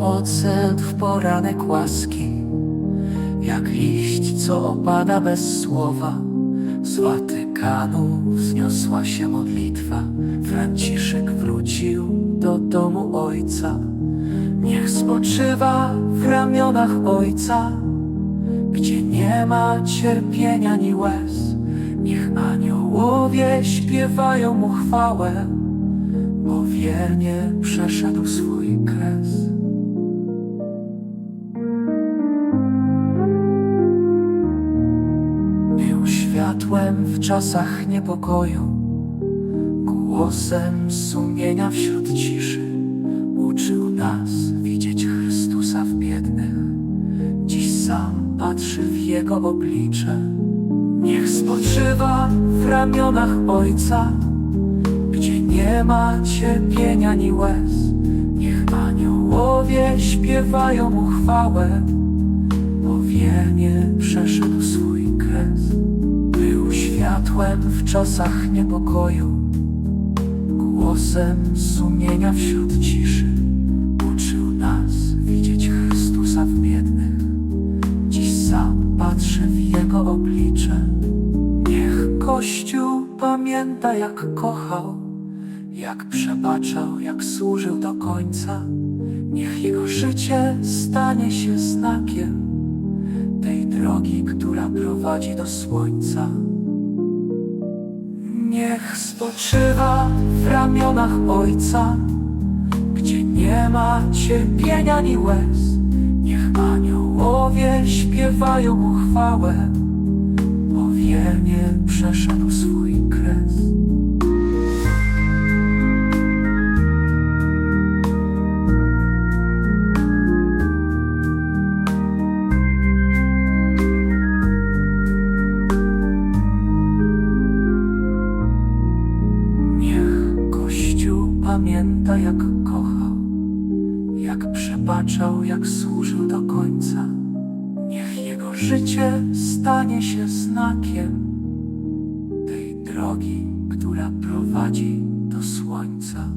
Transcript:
procent w poranek łaski, jak liść, co opada bez słowa. Z Watykanu wzniosła się modlitwa, Franciszek wrócił do domu ojca. Niech spoczywa w ramionach ojca, gdzie nie ma cierpienia ni łez. Niech aniołowie śpiewają mu chwałę, bo wiernie przeszedł swój kres. Światłem w czasach niepokoju, głosem sumienia wśród ciszy. Uczył nas widzieć Chrystusa w biednych, dziś sam patrzy w Jego oblicze. Niech spoczywa w ramionach Ojca, gdzie nie ma cierpienia ni łez. Niech aniołowie śpiewają mu chwałę, w czasach niepokoju, głosem sumienia wśród ciszy. Uczył nas widzieć Chrystusa w biednych, dziś sam patrzy w Jego oblicze. Niech Kościół pamięta, jak kochał, jak przebaczał, jak służył do końca. Niech jego życie stanie się znakiem tej drogi, która prowadzi do słońca. Niech spoczywa w ramionach Ojca, gdzie nie ma cierpienia ni łez. Niech aniołowie śpiewają mu chwałę, bo wiernie przeszedł swój pamięta, jak kochał, jak przebaczał, jak służył do końca. Niech jego życie stanie się znakiem tej drogi, która prowadzi do słońca.